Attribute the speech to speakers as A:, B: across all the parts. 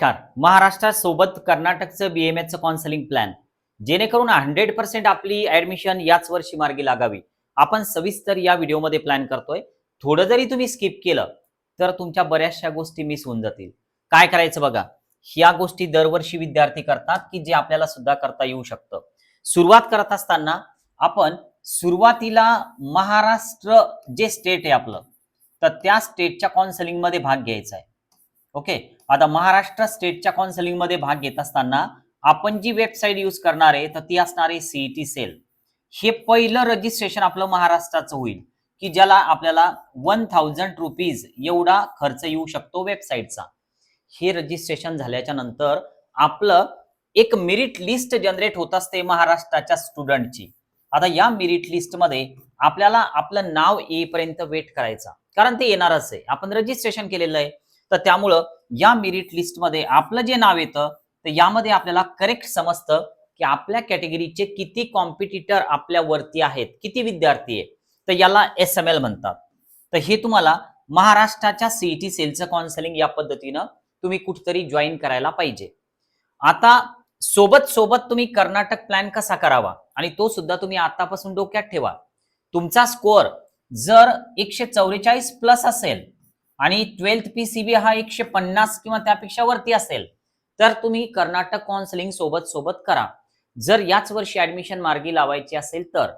A: नमस्कार महाराष्ट्रात सोबत कर्नाटकचं बीएमएचं काउन्सिलिंग प्लॅन जेणेकरून हंड्रेड पर्सेंट आपली ऍडमिशन याच वर्षी मार्गी लागावी. आपण सविस्तर या व्हिडिओमध्ये प्लॅन करतोय. थोडं जरी तुम्ही स्किप केलं तर तुमच्या बऱ्याचशा गोष्टी मिस होऊन जातील. काय करायचं बघा? ह्या गोष्टी दरवर्षी विद्यार्थी करतात की जे आपल्याला सुद्धा करता येऊ शकतं. सुरुवात करत असताना आपण सुरुवातीला महाराष्ट्र जे स्टेट आहे आपलं तर त्या स्टेटच्या काउन्सिलिंगमध्ये भाग घ्यायचा आहे. ओके आता महाराष्ट्र स्टेटच्या काउन्सिलिंगमध्ये भाग घेत असताना आपण जी वेबसाईट यूज करणार आहे तर ती असणार आहे सीईटी सेल हे पहिलं रजिस्ट्रेशन आपलं महाराष्ट्राचं होईल की ज्याला आपल्याला वन थाउजंड रुपीज एवढा खर्च येऊ शकतो वेबसाईटचा हे रजिस्ट्रेशन झाल्याच्यानंतर आपलं एक मेरिट लिस्ट जनरेट होत असते महाराष्ट्राच्या स्टुडंटची आता या मेरिट लिस्टमध्ये आपल्याला आपलं नाव येईपर्यंत वेट करायचा. कारण ते येणारच आहे. आपण रजिस्ट्रेशन केलेलं आहे. तर त्यामुळं या मेरिट लिस्टमध्ये आपलं जे नाव येतं तर यामध्ये आपल्याला करेक्ट समजतं की आपल्या कॅटेगरीचे किती कॉम्पिटिटर आपल्या वरती आहेत किती विद्यार्थी आहे तर याला एस एम एल म्हणतात. तर हे तुम्हाला महाराष्ट्राच्या सीईटी सेलचं काउन्सिलिंग या पद्धतीनं तुम्ही कुठतरी जॉईन करायला पाहिजे. आता सोबत सोबत तुम्ही कर्नाटक प्लॅन कसा करावा? आणि तो सुद्धा तुम्ही आतापासून डोक्यात ठेवा. तुमचा स्कोअर जर एकशे चौवेचाळीस प्लस असेल आणि ट्वेल्थ पी सी बी हा एकशे पन्नास किंवा त्यापेक्षा वरती असेल तर तुम्ही कर्नाटक काउन्सिलिंग सोबत सोबत करा. जर याच वर्षी ऍडमिशन मार्गी लावायची असेल तर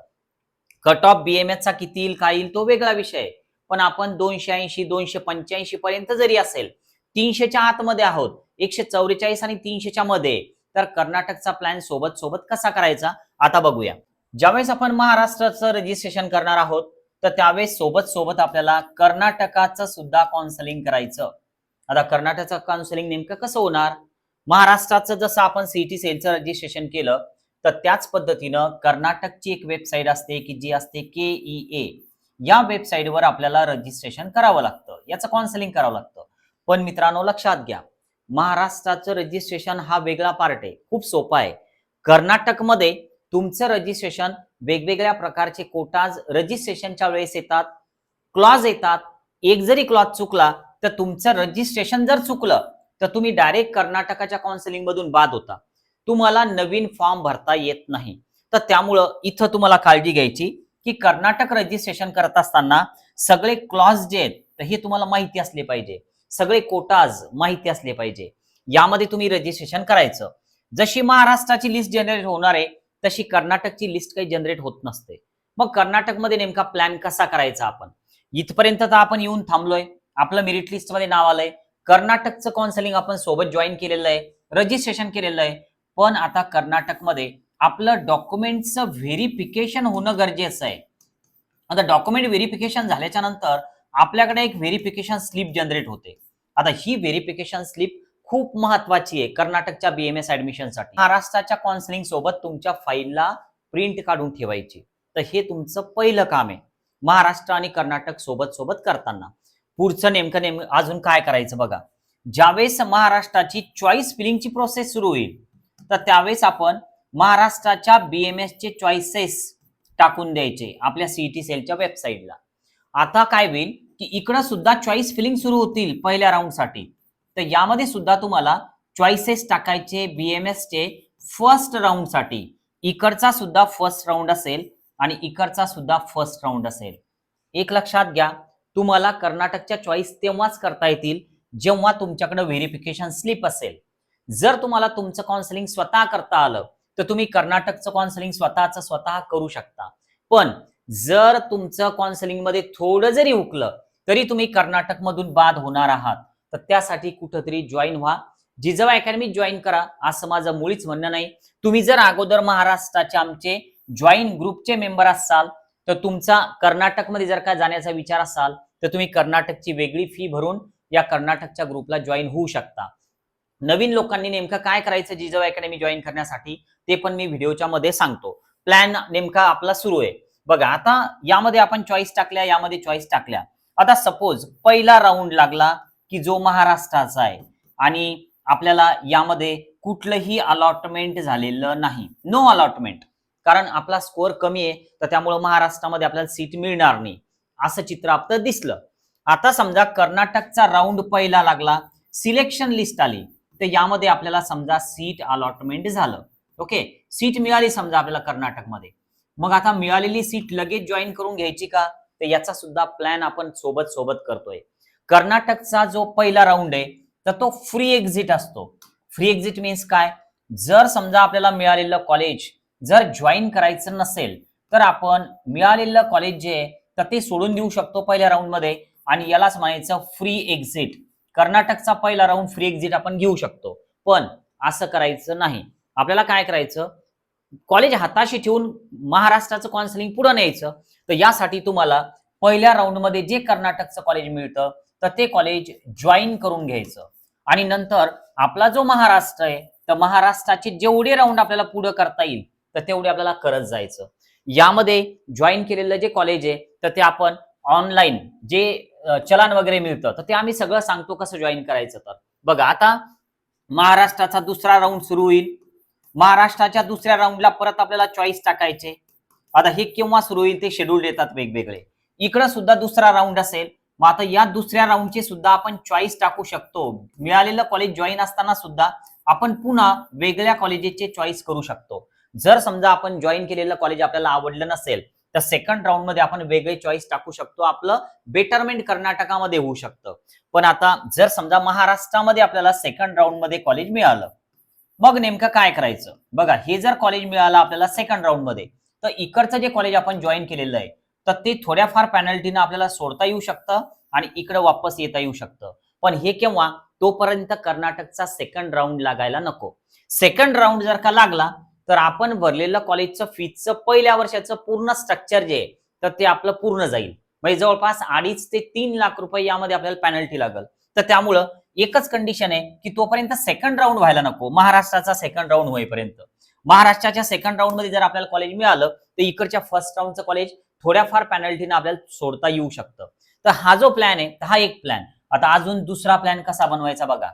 A: कट ऑफ बीएमएस चा किती येईल काय येईल तो वेगळा विषय. आहे. पण आपण दोनशे ऐंशी दोनशे पंच्याऐंशी पर्यंत जरी असेल तीनशेच्या आतमध्ये आहोत एकशे चौवेचाळीस आणि तीनशेच्या मध्ये तर कर्नाटकचा प्लॅन सोबत सोबत कसा करायचा? आता बघूया. ज्यावेळेस आपण महाराष्ट्राचं रजिस्ट्रेशन करणार आहोत तर त्यावेळेस सोबत सोबत आपल्याला कर्नाटकाचं सुद्धा काउन्सलिंग करायचं. आता कर्नाटकचं काउन्सलिंग नेमकं कसं होणार? महाराष्ट्राचं जसं आपण सीटी सेलचं रजिस्ट्रेशन केलं तर त्याच पद्धतीनं कर्नाटकची एक वेबसाईट असते की जी असते के ई ए या वेबसाईटवर आपल्याला रजिस्ट्रेशन करावं लागतं. याचं काउन्सलिंग करावं लागतं. पण मित्रांनो लक्षात घ्या. महाराष्ट्राचं रजिस्ट्रेशन हा वेगळा पार्ट आहे. खूप सोपा आहे. कर्नाटकमध्ये तुमचं रजिस्ट्रेशन वेगवेगळ्या प्रकारचे कोटाज रजिस्ट्रेशनच्या वेळेस येतात क्लॉज येतात. एक जरी क्लॉज चुकला तर तुमचं रजिस्ट्रेशन जर चुकलं तर तुम्ही डायरेक्ट कर्नाटकाच्या काउन्सिलिंग मधून बाद होता. तुम्हाला नवीन फॉर्म भरता येत नाही. तर त्यामुळं इथं तुम्हाला काळजी घ्यायची की कर्नाटक रजिस्ट्रेशन करत असताना सगळे क्लॉज जे आहेत तर हे तुम्हाला माहिती असले पाहिजे. सगळे कोटाज माहिती असले पाहिजे. यामध्ये तुम्ही रजिस्ट्रेशन करायचं. जशी महाराष्ट्राची लिस्ट जनरेट होणार आहे तशी कर्नाटकची लिस्ट काही जनरेट होत नसते. मग कर्नाटकमध्ये नेमका प्लॅन कसा करायचा आपण? इथपर्यंत तर आपण येऊन थांबलोय. आपलं मेरिट लिस्टमध्ये नाव आलंय. कर्नाटकचं काउन्सिलिंग आपण सोबत जॉईन केलेलं आहे. रजिस्ट्रेशन केलेलं आहे. पण आता कर्नाटकमध्ये आपलं डॉक्युमेंटचं व्हेरिफिकेशन होणं गरजेचं आहे. आता डॉक्युमेंट व्हेरिफिकेशन झाल्याच्यानंतर आपल्याकडे एक व्हेरिफिकेशन स्लिप जनरेट होते. आता ही व्हेरिफिकेशन स्लिप खूप महत्वाची आहे कर्नाटकच्या बीएमएस ऍडमिशनसाठी महाराष्ट्राच्या काउन्सिलिंग सोबत तुमच्या फाईलला प्रिंट काढून ठेवायची. तर हे तुमचं पहिलं काम आहे. महाराष्ट्र आणि कर्नाटक सोबत सोबत करताना. पुढचं नेमकं नेमकं अजून काय करायचं बघा. ज्यावेळेस महाराष्ट्राची चॉईस फिलिंगची प्रोसेस सुरू होईल तर त्यावेळेस आपण महाराष्ट्राच्या बीएमएस चे चॉईसेस टाकून द्यायचे आपल्या सीईटी सेलच्या वेबसाईटला आता काय होईल की इकडं सुद्धा चॉईस फिलिंग सुरू होतील पहिल्या राऊंडसाठी तर यामध्ये सुद्धा तुम्हाला चॉईसेस टाकायचे बीएमएस चे फर्स्ट राऊंडसाठी इकडचा सुद्धा फर्स्ट राऊंड असेल आणि इकडचा सुद्धा फर्स्ट राऊंड असेल. एक लक्षात घ्या तुम्हाला कर्नाटकच्या चॉईस तेव्हाच करता येतील जेव्हा तुमच्याकडे व्हेरिफिकेशन स्लिप असेल. जर तुम्हाला तुमचं काउन्सिलिंग स्वतः करता आलं तर तुम्ही कर्नाटकचं काउन्सिलिंग स्वतःचं स्वतः करू शकता. पण जर तुमचं काउन्सिलिंगमध्ये थोडं जरी उकलं तरी तुम्ही कर्नाटक मधून बाद होणार आहात. तर त्यासाठी कुठंतरी जॉईन व्हा. जिजवा अकॅडमी जॉईन करा असं माझं मुळीच म्हणणं नाही. तुम्ही जर अगोदर महाराष्ट्राचे आमचे जॉईन ग्रुपचे मेंबर असाल तर तुमचा कर्नाटकमध्ये जर का जाण्याचा विचार असाल तर तुम्ही कर्नाटकची वेगळी फी भरून या कर्नाटकच्या ग्रुपला जॉईन होऊ शकता. नवीन लोकांनी नेमकं काय करायचं जिजाऊ अकॅडमी जॉईन करण्यासाठी ते पण मी व्हिडिओच्या मध्ये सांगतो. प्लॅन नेमका आपला सुरू आहे. बघा आता यामध्ये आपण चॉईस टाकल्या यामध्ये चॉईस टाकल्या. आता सपोज पहिला राऊंड लागला की जो महाराष्ट्राचा आहे. आणि आपल्याला यामध्ये कुठलंही अलॉटमेंट झालेलं नाही. नो अलॉटमेंट कारण आपला स्कोअर कमी आहे तर त्यामुळं महाराष्ट्रामध्ये आपल्याला सीट मिळणार नाही. असं चित्र आपलं दिसलं. आता समजा कर्नाटकचा राऊंड पहिला लागला सिलेक्शन लिस्ट आली तर यामध्ये आपल्याला समजा सीट अलॉटमेंट झालं. ओके सीट मिळाली समजा आपल्याला कर्नाटकमध्ये. मग आता मिळालेली सीट लगेच जॉईन करून घ्यायची का? तर याचा सुद्धा प्लॅन आपण सोबत सोबत करतोय. कर्नाटकचा जो पहिला राऊंड आहे तर तो फ्री एक्झिट असतो. फ्री एक्झिट मीन्स काय? जर समजा आपल्याला मिळालेलं कॉलेज जर जॉईन करायचं नसेल तर आपण मिळालेलं कॉलेज जे आहे तर ते सोडून देऊ शकतो पहिल्या राऊंडमध्ये आणि यालाच म्हणायचं फ्री एक्झिट कर्नाटकचा पहिला राऊंड फ्री एक्झिट आपण घेऊ शकतो. पण असं करायचं नाही. आपल्याला काय करायचं? कॉलेज हाताशी ठेवून महाराष्ट्राचं काउन्सिलिंग पुढे न्यायचं. तर यासाठी तुम्हाला पहिल्या राऊंडमध्ये जे कर्नाटकचं कॉलेज मिळतं तर ते कॉलेज जॉईन करून घ्यायचं. आणि नंतर आपला जो महाराष्ट्र आहे तर महाराष्ट्राचे जेवढे राऊंड आपल्याला पुढे करता येईल तर तेवढे आपल्याला करत जायचं. यामध्ये जॉईन केलेलं जे कॉलेज आहे तर ते आपण ऑनलाईन जे चलान वगैरे मिळतं तर ते आम्ही सगळं सांगतो कसं जॉईन करायचं तर. बघा आता महाराष्ट्राचा दुसरा राऊंड सुरू होईल. महाराष्ट्राच्या दुसऱ्या राऊंडला परत आपल्याला चॉईस टाकायचे. आता हे केव्हा सुरू होईल ते शेड्यूल येतात वेगवेगळे. इकडं सुद्धा दुसरा राऊंड असेल मग आता या दुसऱ्या राऊंडचे सुद्धा आपण चॉईस टाकू शकतो. मिळालेलं कॉलेज जॉईन असताना सुद्धा आपण पुन्हा वेगळ्या कॉलेजेसचे चॉईस करू शकतो. जर समजा आपण जॉईन केलेलं कॉलेज आपल्याला आवडलं नसेल तर सेकंड राऊंडमध्ये आपण वेगळे चॉईस टाकू शकतो. आपलं बेटरमेंट कर्नाटकामध्ये होऊ शकतं. पण आता जर समजा महाराष्ट्रामध्ये आपल्याला सेकंड राऊंडमध्ये कॉलेज मिळालं मग नेमकं काय करायचं? बघा हे जर कॉलेज मिळालं आपल्याला सेकंड राऊंडमध्ये तर इकडचं जे कॉलेज आपण जॉईन केलेलं आहे तर ते थोड्याफार पॅनल्टीनं आपल्याला सोडता येऊ शकतं आणि इकडे वापस येता येऊ शकतं. पण हे केव्हा? तोपर्यंत कर्नाटकचा सेकंड राऊंड लागायला नको. सेकंड राऊंड जर का लागला तर आपण भरलेलं कॉलेजचं फीजचं पहिल्या वर्षाचं पूर्ण स्ट्रक्चर जे आहे तर ते आपलं पूर्ण जाईल. म्हणजे जवळपास अडीच ते तीन लाख रुपये यामध्ये आपल्याला पॅनल्टी लागल. तर त्यामुळं एकच कंडिशन आहे की तोपर्यंत सेकंड राऊंड व्हायला नको. महाराष्ट्राचा सेकंड राऊंड होईपर्यंत. महाराष्ट्राच्या सेकंड राऊंडमध्ये जर आपल्याला कॉलेज मिळालं तर इकडच्या फर्स्ट राऊंडचं कॉलेज थोड्याफार पॅनल्टीनं आपल्याला सोडता येऊ शकतं. तर हा जो प्लॅन आहे हा एक प्लॅन आता अजून दुसरा प्लॅन कसा बनवायचा बघा.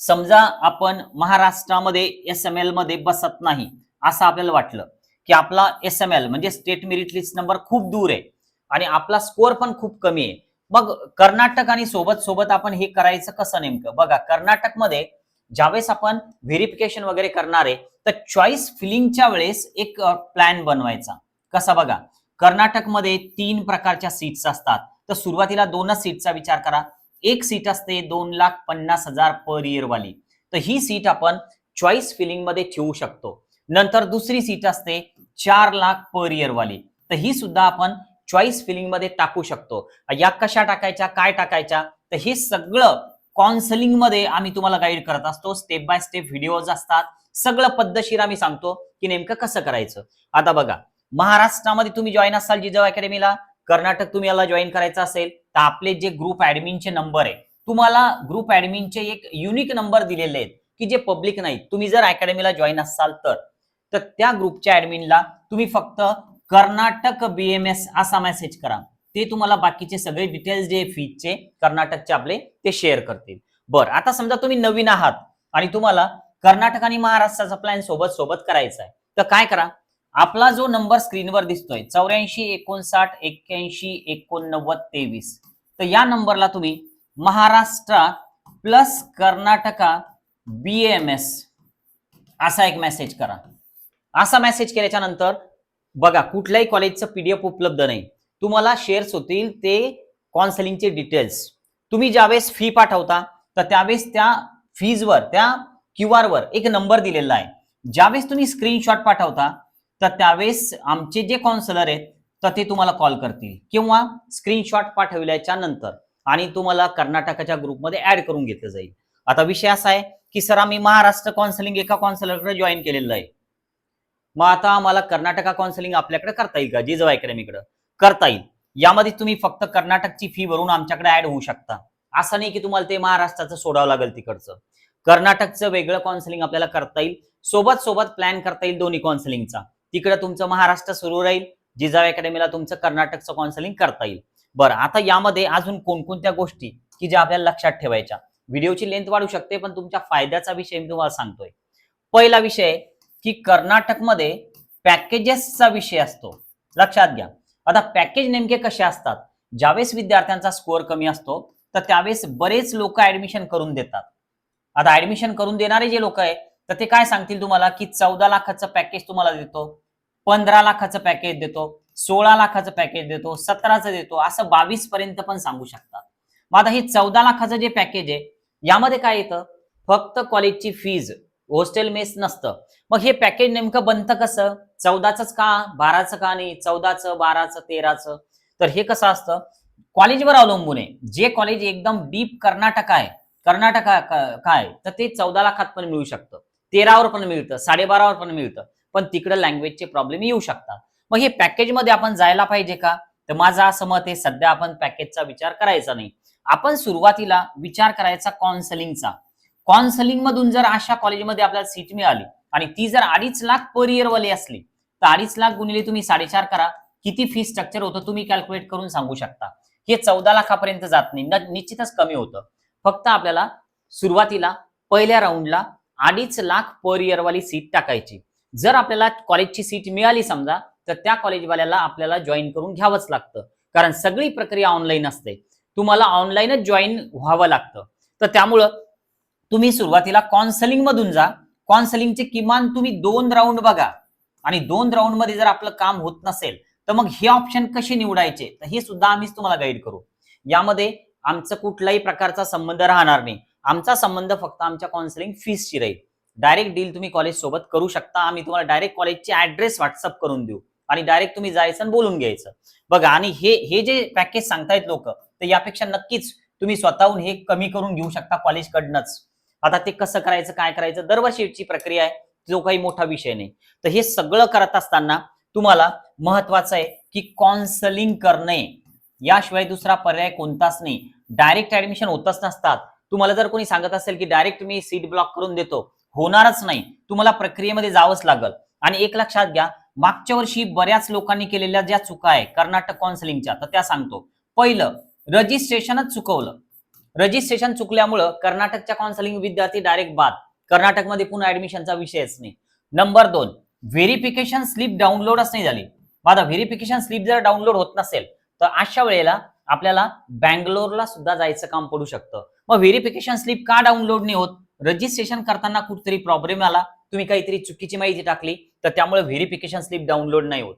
A: समजा आपण महाराष्ट्रामध्ये एस एम एलमध्ये बसत नाही असं आपल्याला वाटलं की आपला एस एम एल म्हणजे स्टेट मेरिट लिस्ट नंबर खूप दूर आहे आणि आपला स्कोअर पण खूप कमी आहे. मग कर्नाटक आणि सोबत सोबत आपण हे करायचं कसं नेमकं? बघा कर्नाटकमध्ये ज्यावेळेस आपण व्हेरिफिकेशन वगैरे करणार आहे तर चॉईस फिलिंगच्या वेळेस एक प्लॅन बनवायचा. कसा बघा? कर्नाटकमध्ये तीन प्रकारच्या सीट्स असतात. तर सुरुवातीला दोनच सीटचा विचार करा. एक सीट असते दोन लाख पन्नास हजार पर इयर वाली. तर ही सीट आपण चॉईस फिलिंगमध्ये ठेवू शकतो. नंतर दुसरी सीट असते चार लाख पर इयर वाली. तर ही सुद्धा आपण चॉईस फिलिंगमध्ये टाकू शकतो. या कशा टाकायच्या? काय टाकायच्या? तर हे सगळं काउन्सलिंगमध्ये आम्ही तुम्हाला गाईड करत असतो. स्टेप बाय स्टेप व्हिडिओज असतात. सगळं पद्धतशीर आम्ही सांगतो की नेमकं कसं करायचं. आता बघा महाराष्ट्रामध्ये तुम्ही जॉईन असाल जिजाऊ अकॅडमीला कर्नाटक तुम्ही याला जॉईन करायचं असेल तर आपले जे ग्रुप ऍडमिनचे नंबर आहे तुम्हाला ग्रुप ऍडमिनचे एक युनिक नंबर दिलेले आहेत की जे पब्लिक नाही तुम्ही जर अकॅडमीला जॉईन असाल तर तर त्या ग्रुपच्या ऍडमिनला तुम्ही फक्त कर्नाटक बीएमएस असा मेसेज करा. ते तुम्हाला बाकीचे सगळे डिटेल्स जे फीजचे कर्नाटकचे आपले ते शेअर करतील. बरं आता समजा तुम्ही नवीन आहात आणि तुम्हाला कर्नाटक आणि महाराष्ट्राचा प्लॅन सोबत सोबत करायचा आहे. तर काय करा? आपला जो नंबर स्क्रीनवर दिसतोय चौऱ्याऐंशी एकोणसाठ एक्क्याऐंशी एकोणनव्वद तेवीस तर या नंबरला तुम्ही Maharashtra plus Karnataka B M S असा एक मेसेज करा. असा मेसेज केल्याच्यानंतर बघा कुठल्याही कॉलेजचं पीडीएफ उपलब्ध नाही. तुम्हाला शेअर्स होतील ते कॉन्सलिंगचे डिटेल्स तुम्ही ज्यावेळेस फी पाठवता तर त्यावेळेस त्या फीजवर त्या क्यू वर एक नंबर दिलेला आहे. ज्यावेळेस तुम्ही स्क्रीनशॉट पाठवता तर त्यावेळेस आमचे जे काउन्सिलर आहेत तर ते तुम्हाला कॉल करतील. किंवा स्क्रीनशॉट पाठवल्याच्या नंतर. आणि तुम्हाला कर्नाटकाच्या ग्रुपमध्ये ऍड करून घेतलं जाईल. आता विषय असा आहे की सर आम्ही महाराष्ट्र काउन्सिलिंग एका काउन्सिलरकडे जॉईन केलेलं आहे. मग आता आम्हाला कर्नाटका काउन्सिलिंग आपल्याकडे करता येईल का? जिजाऊ अकॅडमीकडे करता येईल. यामध्ये तुम्ही फक्त कर्नाटकची फी भरून आमच्याकडे ऍड होऊ शकता. असं नाही की तुम्हाला ते महाराष्ट्राचं सोडावं लागेल तिकडचं. कर्नाटकचं वेगळं काउन्सिलिंग आपल्याला करता येईल. सोबत सोबत प्लॅन करता येईल दोन्ही काउन्सिलिंगचा तिकडे तुमचं महाराष्ट्र सुरू राहील. जिजाऊ अकॅडमीला तुमचं कर्नाटकचं काउन्सिलिंग करता येईल. बरं आता यामध्ये अजून कोणकोणत्या गोष्टी की ज्या आपल्याला लक्षात ठेवायच्या? व्हिडिओची लेंथ वाढू शकते पण तुमच्या फायद्याचा विषय मी तुम्हाला सांगतोय. पहिला विषय की कर्नाटकमध्ये पॅकेजेसचा विषय असतो. लक्षात घ्या. आता पॅकेज नेमके कसे असतात? ज्यावेळेस विद्यार्थ्यांचा स्कोअर कमी असतो तर त्यावेळेस बरेच लोक ऍडमिशन करून देतात. आता ऍडमिशन करून देणारे जे लोक आहे तर ते काय सांगतील तुम्हाला? की चौदा लाखाचं पॅकेज तुम्हाला देतो पंधरा लाखाचं पॅकेज देतो सोळा लाखाचं पॅकेज देतो सतराचं देतो असं बावीस पर्यंत पण सांगू शकतात. मग आता हे चौदा लाखाचं जे पॅकेज आहे यामध्ये काय येतं? फक्त कॉलेजची फीज हॉस्टेल मेस नसतं. मग हे पॅकेज नेमकं बनतं कसं? चौदाच का? बाराचं का नाही? चौदाचं बाराचं तेराचं? तर हे कसं असतं? कॉलेजवर अवलंबून आहे. जे कॉलेज एकदम डीप कर्नाटक आहे कर्नाटक काय? तर ते चौदा लाखात पण मिळू शकतं. तेरावर पण मिळतं साडेबारावर पण मिळतं. पण तिकडे लँग्वेजचे प्रॉब्लेम येऊ शकतात. मग हे पॅकेजमध्ये आपण जायला पाहिजे का? तर माझं असं मत आहे सध्या आपण पॅकेजचा विचार करायचा नाही. आपण सुरुवातीला विचार करायचा काउन्सलिंगचा काउन्सलिंग मधून जर अशा कॉलेजमध्ये आपल्याला सीट मिळाली आणि ती जर अडीच लाख पर इयर वाली असली तर अडीच लाख गुणिले तुम्ही साडेचार करा. किती फी स्ट्रक्चर होतं तुम्ही कॅल्क्युलेट करून सांगू शकता. हे चौदा लाखापर्यंत जात नाही. निश्चितच कमी होतं. फक्त आपल्याला सुरुवातीला पहिल्या राऊंडला अडीच लाख पर इयर वाली सीट टाकायची. जर आपल्याला कॉलेजची सीट मिळाली समजा तर त्या कॉलेजवाल्याला आपल्याला जॉईन करून घ्यावंच लागतं. कारण सगळी प्रक्रिया ऑनलाईन असते. तुम्हाला ऑनलाईनच जॉईन व्हावं लागतं. तर त्यामुळं तुम्ही सुरुवातीला काउन्सलिंग मधून जा. काउन्सलिंगचे किमान तुम्ही दोन राऊंड बघा. आणि दोन राऊंडमध्ये जर आपलं काम होत नसेल तर मग हे ऑप्शन कसे निवडायचे? तर हे सुद्धा आम्हीच तुम्हाला गाईड करू. यामध्ये आमचं कुठलाही प्रकारचा संबंध राहणार नाही. आमचा संबंध फक्त आमच्या काउन्सिलिंग फीसची राहील. डायरेक्ट डील तुम्ही कॉलेज सोबत करू शकता. आम्ही तुम्हाला डायरेक्ट कॉलेजचे ऍड्रेस व्हॉट्सअप करून देऊ. आणि डायरेक्ट तुम्ही जायचं आणि बोलून घ्यायचं. बघा आणि हे हे जे पॅकेज सांगतायत लोक तर यापेक्षा नक्कीच तुम्ही स्वतःहून हे कमी करून घेऊ शकता कॉलेजकडनंच आता ते कसं करायचं काय करायचं दरवर्षीची प्रक्रिया आहे जो काही मोठा विषय नाही. तर हे सगळं करत असताना तुम्हाला महत्वाचं आहे की कॉन्सलिंग करणे याशिवाय दुसरा पर्याय कोणताच नाही. डायरेक्ट ऍडमिशन होतच नसतात. तुम्हाला जर कोणी सांगत असेल की डायरेक्ट मी सीट ब्लॉक करून देतो होणारच नाही. तुम्हाला प्रक्रियेमध्ये जावंच लागल. आणि एक लक्षात घ्या मागच्या वर्षी बऱ्याच लोकांनी केलेल्या ज्या चुका आहे कर्नाटक काउन्सिलिंगच्या तर त्या सांगतो. पहिलं रजिस्ट्रेशनच चुकवलं. रजिस्ट्रेशन चुकल्यामुळं कर्नाटकच्या काउन्सिलिंग विद्यार्थी डायरेक्ट बाद. कर्नाटकमध्ये पुन्हा ऍडमिशनचा विषयच नाही. नंबर दोन व्हेरिफिकेशन स्लिप डाउनलोडच नाही झाली. माझा व्हेरिफिकेशन स्लिप जर डाउनलोड होत नसेल तर अशा वेळेला आपल्याला बँगलोरला सुद्धा जायचं काम पडू शकतं. मग व्हेरिफिकेशन स्लिप का डाउनलोड नाही होत? रजिस्ट्रेशन करताना कुठतरी प्रॉब्लेम आला. तुम्ही काहीतरी चुकीची माहिती टाकली तर त्यामुळे व्हेरिफिकेशन स्लिप डाउनलोड नाही होत.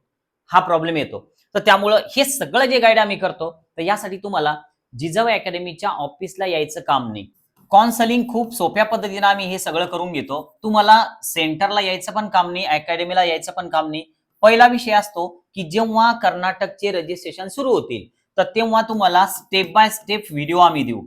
A: हा प्रॉब्लेम येतो. तर त्यामुळं हे सगळं जे गाईड आम्ही करतो तर यासाठी तुम्हाला जिजाऊ अकॅडमीच्या ऑफिसला यायचं काम नाही. कॉन्सलिंग खूप सोप्या पद्धतीने आम्ही हे सगळं करून घेतो. तुम्हाला सेंटरला यायचं पण काम नाही अकॅडमीला यायचं पण काम नाही. पहिला विषय असतो की जेव्हा कर्नाटकचे रजिस्ट्रेशन सुरू होतील तर तेव्हा तुम्हाला स्टेप बाय स्टेप व्हिडिओ आम्ही देऊ.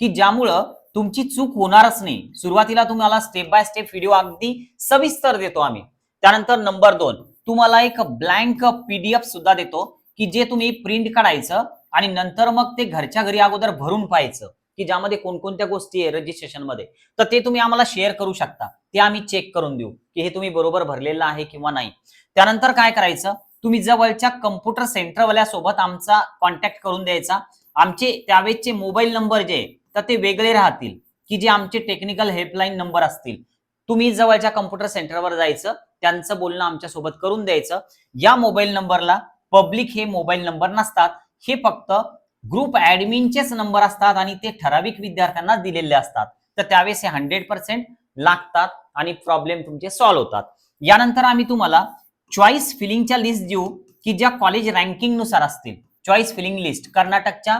A: की ज्यामुळं तुमची चूक होणारच नाही. सुरुवातीला तुम्हाला स्टेप बाय स्टेप व्हिडिओ अगदी सविस्तर देतो आम्ही. त्यानंतर नंबर दोन तुम्हाला एक ब्लँक पीडीएफ सुद्धा देतो की जे तुम्ही प्रिंट काढायचं आणि नंतर मग ते घरच्या घरी अगोदर भरून पाहायचं की ज्यामध्ये कोणकोणत्या गोष्टी आहे रजिस्ट्रेशनमध्ये. तर ते तुम्ही आम्हाला शेअर करू शकता. ते आम्ही चेक करून देऊ की हे तुम्ही बरोबर भरलेलं आहे किंवा नाही. त्यानंतर काय करायचं? तुम्ही जवळच्या कम्प्युटर सेंटरवाल्या सोबत आमचा कॉन्टॅक्ट करून द्यायचा. आमचे त्यावेळेसचे मोबाईल नंबर जे तर ते वेगळे राहतील की जे आमचे टेक्निकल हेल्पलाईन नंबर असतील. तुम्ही जवळच्या कम्प्युटर सेंटरवर जायचं त्यांचं बोलणं आमच्यासोबत करून द्यायचं. या मोबाईल नंबरला पब्लिक हे मोबाईल नंबर नसतात. हे फक्त ग्रुप ऍडमिनचेच नंबर असतात आणि ते ठराविक विद्यार्थ्यांना दिलेले असतात. तर त्यावेळेस हे हंड्रेड पर्सेंट लागतात आणि प्रॉब्लेम तुमचे सॉल्व्ह होतात. यानंतर आम्ही तुम्हाला चॉईस फिलिंगच्या लिस्ट देऊ की ज्या कॉलेज रँकिंगनुसार असतील. चॉईस फिलिंग लिस्ट कर्नाटकच्या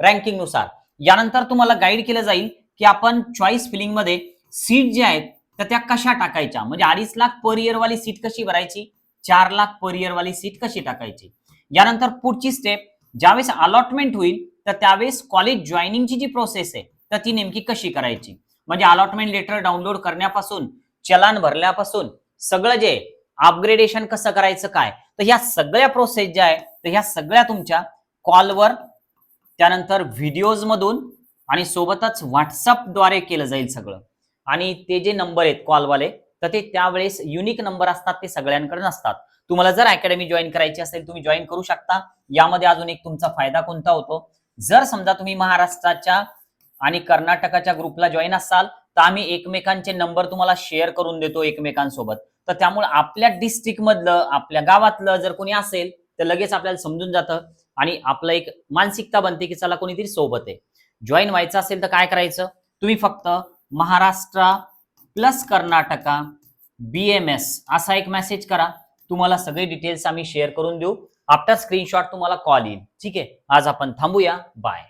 A: रँकिंगनुसार. यानंतर तुम्हाला गाईड केलं जाईल की आपण चॉईस फिलिंगमध्ये सीट ज्या आहेत तर त्या कशा टाकायच्या? म्हणजे अडीच लाख पर इयर वाली सीट कशी भरायची? चार लाख पर इयर वाली सीट कशी टाकायची? यानंतर पुढची स्टेप ज्यावेळेस अलॉटमेंट होईल तर त्यावेळेस कॉलेज जॉईनिंगची जी प्रोसेस आहे तर ती नेमकी कशी करायची? म्हणजे अलॉटमेंट लेटर डाउनलोड करण्यापासून चलान भरल्यापासून सगळं जे अपग्रेडेशन कसं करायचं काय? तर ह्या सगळ्या प्रोसेस ज्या आहे तर ह्या सगळ्या तुमच्या कॉलवर त्यानंतर व्हिडिओज मधून आणि सोबतच व्हॉट्सअपद्वारे केलं जाईल सगळं. आणि ते जे नंबर आहेत कॉलवाले तर ते त्यावेळेस युनिक नंबर असतात ते सगळ्यांकडे नसतात. तुम्हाला जर अकॅडमी जॉईन करायची असेल तुम्ही जॉईन करू शकता. यामध्ये अजून एक तुमचा फायदा कोणता होतो? जर समजा तुम्ही महाराष्ट्राच्या आणि कर्नाटकाच्या ग्रुपला जॉईन असाल तर आम्ही एकमेकांचे नंबर तुम्हाला शेअर करून देतो एकमेकांसोबत. तर त्यामुळे आपल्या डिस्ट्रिक्ट मधलं आपल्या गावातलं जर कोणी असेल तर लगेच आपल्याला समजून जातं आणि आपलं एक मानसिकता बनते की चला कोणीतरी सोबत आहे. जॉईन व्हायचं असेल तर काय करायचं? तुम्ही फक्त Maharashtra plus Karnataka B M S असा एक मेसेज करा. तुम्हाला सगळे डिटेल्स आम्ही शेअर करून देऊ. आफ्टर स्क्रीनशॉट तुम्हाला कॉल येईल. ठीक? आहे आज आपण थांबूया. बाय